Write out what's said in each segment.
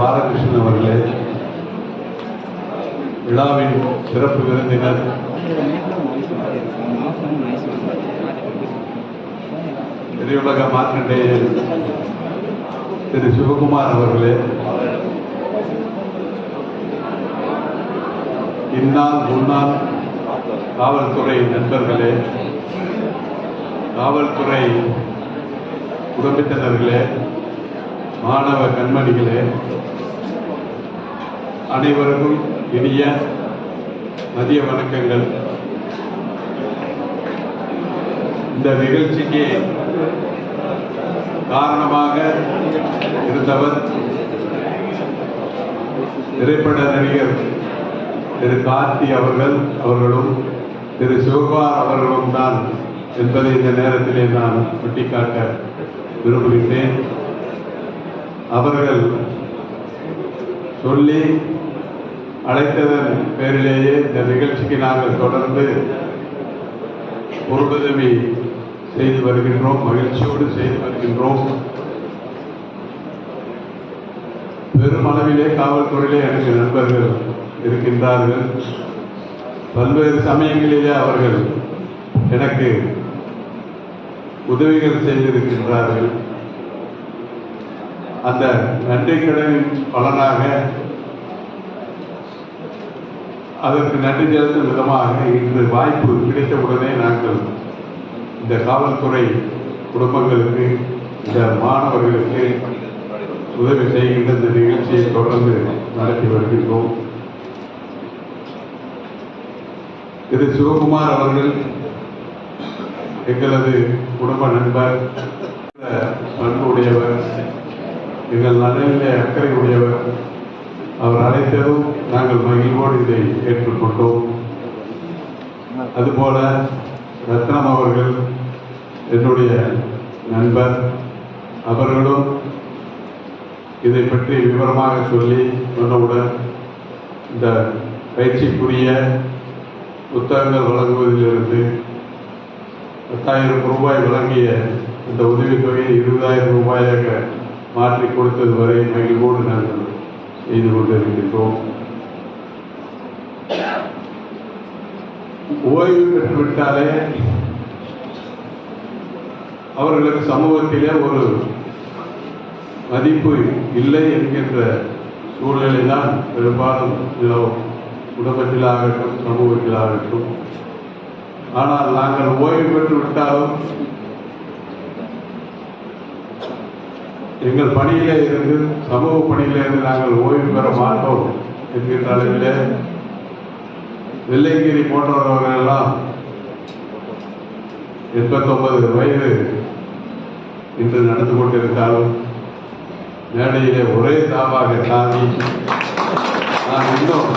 பாலகிருஷ்ணன் அவர்களே விழாவின் சிறப்பு விருந்தினர். திரையுலக மாற்றண்டையர் திரு சிவகுமார் அவர்களே இந்நாள் முன்னாள் காவல்துறை நண்பர்களே காவல்துறை குடும்பத்தினர்களே மாணவ கண்மணிகளே அனைவருக்கும் இனிய மதிய வணக்கங்கள். இந்த நிகழ்ச்சிக்கு காரணமாக இருந்தவர் திரைப்பட நடிகர் திரு கார்த்தி அவர்கள் அவர்களும் திரு சிவகுமார் அவர்களும் தான் என்பதை இந்த நேரத்திலே நான் சுட்டிக்காட்ட விரும்புகின்றேன். அவர்கள் சொல்லி அழைத்ததன் பேரிலேயே இந்த நிகழ்ச்சிக்கு நாங்கள் தொடர்ந்து பொருளுதவி செய்து வருகின்றோம் மகிழ்ச்சியோடு செய்து வருகின்றோம். பெருமளவிலே காவல்துறையிலே எனக்கு நண்பர்கள் இருக்கின்றார்கள். பல்வேறு சமயங்களிலே அவர்கள் எனக்கு உதவிகள் செய்திருக்கின்றார்கள். அந்த நன்றி கடனின் பலனாக அதற்கு நன்றி செலுத்தும் விதமாக இன்று வாய்ப்பு கிடைத்தவுடனே நாங்கள் இந்த காவல்துறை குடும்பங்களுக்கு இந்த மாணவர்களுக்கு உதவி செய்கின்ற இந்த நிகழ்ச்சியை தொடர்ந்து நடத்தி வருகின்றோம். திரு. சிவகுமார் அவர்கள் எங்களது குடும்ப நண்பர் பண்பு உடையவர் எங்கள் நலனிலே அக்கறை உடையவர் அவர் அழைத்ததும் நாங்கள் மகிழ்வோடு இதை ஏற்றுக்கொண்டோம். அதுபோல ரத்னம் அவர்கள் என்னுடைய நண்பர் அவர்களும் இதை பற்றி விவரமாக சொல்லி சொன்னவுடன் இந்த பயிற்சிக்குரிய புத்தகங்கள் வழங்குவதிலிருந்து பத்தாயிரம் ரூபாய் வழங்கிய இந்த உதவித்தொகையை இருபதாயிரம் ரூபாயாக மாற்றி கொடுத்தது வரை மகிழ்வோடு நாங்கள் செய்து கொண்டிருக்கின்றோம். ஓய்வு பெற்றுவிட்டாலே அவர்களுக்கு சமூகத்திலே ஒரு மதிப்பு இல்லை என்கின்ற சூழ்நிலை தான் பெரும்பாலும் நிலவும் குடும்பத்திலாகட்டும் சமூகத்திலாகட்டும். ஆனால் நாங்கள் ஓய்வு பெற்று விட்டாலும் எங்கள் பணியிலே இருந்து சமூக பணியிலே இருந்து நாங்கள் ஓய்வு பெற மாட்டோம் என்கின்ற அளவிலே வெள்ளைங்கிரி போன்றவர்கள் எல்லாம் எண்பத்தொன்பது வயது இன்று நடந்து கொண்டிருந்தாலும் மேடையிலே ஒரே தாவாக தாவி நான் இன்னும்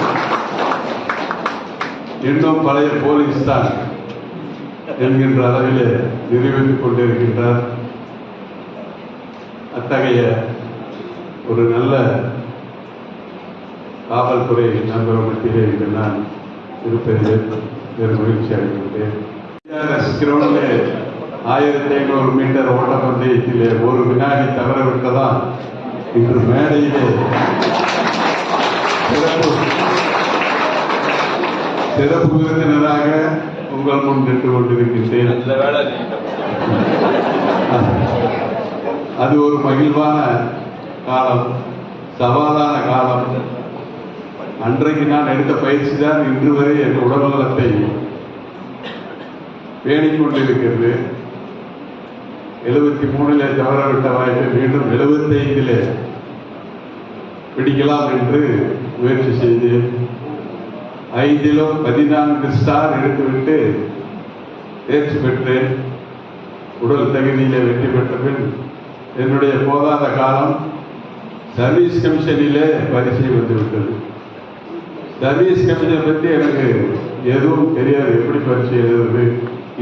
இன்னும் பழைய போலீஸ் தான் என்கின்ற அளவிலே நிரூபித்துக் கொண்டிருக்கின்றார். அத்தகைய ஒரு நல்ல காவல்துறை நண்பர் மத்தியிலே இன்று நான் இருப்பதில் பெரும் மகிழ்ச்சி அடைகின்றேன். கிரௌண்டிலே ஆயிரத்தி ஐநூறு மீட்டர் ஓட்டப்பந்தயத்திலே ஒரு வினாடி தவற விட்டதால் இன்று மேடையிலே சிறப்பு. சிறப்பு விருந்தினராக உங்கள் முன் நின்று கொண்டிருக்கின்றேன். அது ஒரு மகிழ்வான காலம் சவாலான காலம். அன்றைக்கு நான் எடுத்த பயிற்சி தான் இன்று வரை என் உடல்நலத்தை பேணிக் கொண்டிருக்கிறது. எழுபத்தி மூணுல தவறவிட்ட வாய்ப்பை மீண்டும் எழுபத்தி ஐந்திலே பிடிக்கலாம் என்று முயற்சி செய்து ஐந்திலும் பதினான்கு ஸ்டார் எடுத்துவிட்டு தேர்ச்சி பெற்றேன். உடல் தகுதியிலே வெற்றி பெற்ற பின் என்னுடைய போதாத காலம் சர்வீஸ் கமிஷனிலே பரிசை வந்துவிட்டது. சர்வீஸ் கமிஷனை பற்றி எனக்கு எதுவும் தெரியாது. எப்படி பரிசு எழுதுறது?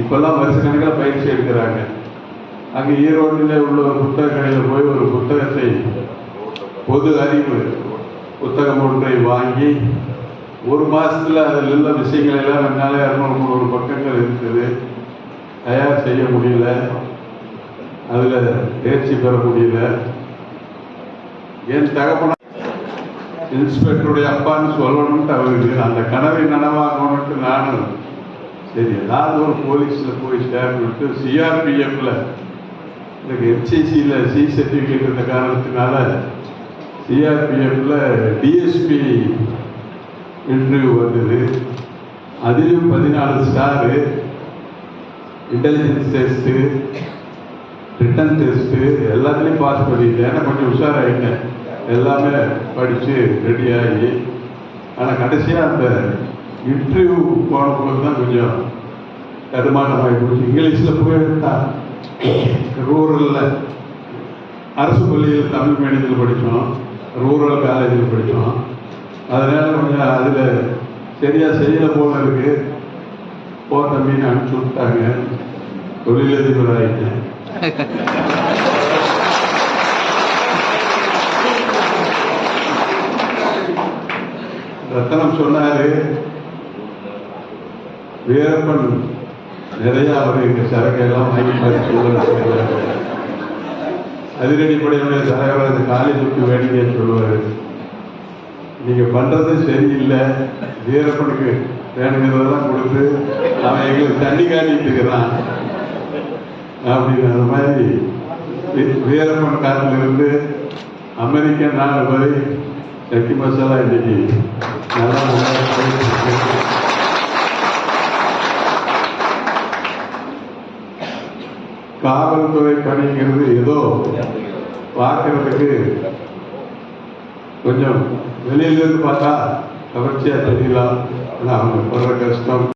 இப்பெல்லாம் வருஷ கணக்கில் பயிற்சி எடுக்கிறாங்க. அங்கே ஈரோட்டில் உள்ள ஒரு புத்தக கடையில் போய் ஒரு புத்தகத்தை பொது அறிவு புத்தகம் ஒன்றை வாங்கி ஒரு மாதத்தில் அதில் உள்ள விஷயங்கள் எல்லாம் என்னால் இரநூறு முந்நூறு பக்கங்கள் இருக்குது. தயார் செய்ய முடியல. அதில் தேர்ச்சி பெற முடியல. என் தகப்பன இன்ஸ்பெக்டருடைய அப்பான்னு சொல்லணும்ட்டு அவருக்கு அந்த கனவை நனவாகணும்ட்டு நானும். சரி ஏதாவது ஒரு போலீஸில் போய் சேர்ந்துட்டு சிஆர்பிஎஃப்ல எனக்கு எம்சிசியில் சி சர்டிஃபிகேட் இருந்த காரணத்தினால சிஆர்பிஎஃப்ல டிஎஸ்பி இன்டர்வியூ வந்தது. அதிலும் பதினாலு star intelligence test written test எல்லாத்துலேயும் பாஸ் பண்ணிட்டேன். ஏன்னா கொஞ்சம் உஷாராயிட்டேன். எல்லாமே படித்து ரெடி ஆகி ஆனால் கடைசியாக அந்த இன்டர்வியூ போனபோது தான் கொஞ்சம் தடுமாட்டமாகி போச்சு. இங்கிலீஷில் போயிருந்தா ரூரலில் அரசு பள்ளியில் தமிழ் மீடியத்தில் படித்தோம் ரூரல் காலேஜில் படித்தோம் அதனால் கொஞ்சம் அதில் சரியாக செய்யல போல இருக்கு. போட்ட மீன் அனுப்பிச்சி விட்டாங்க. தொழிலதிபர் ஆகிட்டேன் ரத்தனம் சொன்னாரு வீரப்பன் நிறைய அவர் எங்க சரக்கையெல்லாம் வாங்கி பார்த்து அதிரடிப்படையுடைய தலைவர் அந்த சுட்டு விட்டு சொல்லுவார். நீங்கள் நீங்க பண்றது சரியில்லை வீரப்பனுக்கு வேணுங்கிறதெல்லாம் கொடுத்து அவன் எங்களுக்கு தண்ணி காட்டிட்டு இருக்கிறான். அப்படிங்கிற அந்த மாதிரி வீரப்பன் காட்டில் இருந்து அமெரிக்க நாடு வரை சக்தி மசாலா இன்னைக்கு நல்லா காவல்துறை பணிங்கிறது ஏதோ பார்க்கறதுக்கு கொஞ்சம் வெளியில இருந்து பார்த்தா கவர்ச்சியா தெரியலாம் ஆனா அவங்க படுற கஷ்டம்